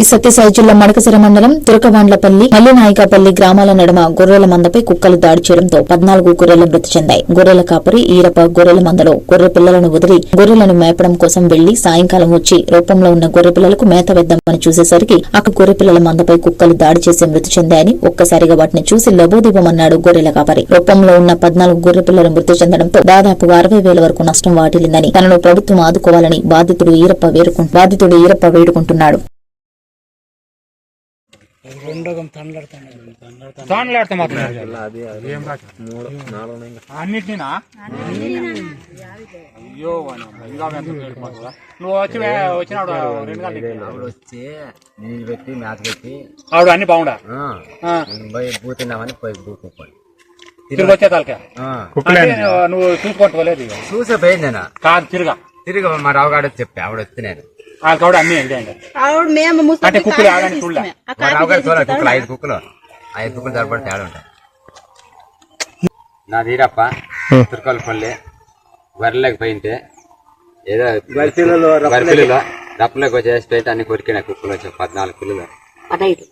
ఈ సత్యసాయి జిల్లా మడకసిర మండలం తురకవాండ్లపల్లి మల్లినాయకపల్లి గ్రామాల నడుమ గొర్రెల మందపై కుక్కలు దాడి చేయడంతో పద్నాలుగు గొర్రెలు మృతి చెందాయి. గొర్రెల కాపరి ఈరప గొర్రెల మందలో గొర్రె పిల్లలను వదిలి గొర్రెలను మేపడం కోసం వెళ్ళి సాయంకాలం వచ్చి రూపంలో ఉన్న గొర్రె పిల్లలకు మేత వేద్దామని చూసేసరికి అక్కడ గొర్రె పిల్లల మందపై కుక్కలు దాడి చేసి మృతి చెందాయని ఒక్కసారిగా వాటిని చూసి లబోదీపమన్నాడు గొర్రెల కాపరి. రూపంలో ఉన్న పద్నాలుగు గొర్రె పిల్లలు మృతి చెందడంతో దాదాపు అరవై వేల వరకు నష్టం వాటిల్లిందని తనను ప్రభుత్వం ఆదుకోవాలని బాధితుడు ఈరప్ప వేడుకుంటు బాధితుడు ఈరప్ప వేడుకుంటున్నాడు. తాండ్లాడితే మాత్రం అన్నిటినా అయ్యో? నువ్వు వచ్చి వే- వచ్చినాడు రెండు గంటలకి ఆవిడ వచ్చి నీళ్ళు పెట్టి మేత పెట్టి. ఆవిడ అన్ని బాగుండా? పోయి పోయి తిరిగి వచ్చే తలకే? నువ్వు చూసుకోవట్లేదు. చూసే పోయింది కాదు తిరగా. తిరిగి మా రావుగాడు చెప్పా ఆవిడ వస్తే నేను. వాళ్ళకి కూడా అన్ని వెళ్ళండి ఆవిడ మేము ముస్లిం అంటే కుక్కలు ఆడని చూడలే? మా రావుగాడు చూడాలి కుక్కలు ఐదు కుక్కలు. ఐదు కుక్కలు సరిపడి తేడా ఉంటాయి. నా తీరప్ప తుర్కలపల్లి వరిలోకి పోయింటే ఏదో వరి పిల్లలు రప్పలోకి వచ్చేసి పోయింటే అన్ని కొరికినాయి కుక్కలు వచ్చాయి పద్నాలుగు పిల్లలు.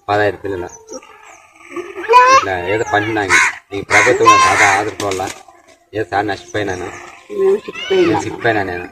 పదహైదు పిల్లలు. ఇట్లా ఏదో పండినాయి ఈ ప్రభుత్వం చాలా ఆదుకోవాలా? ఏదో సార్ నష్టపోయినాను? నేను సిక్కిపోయినా నేను?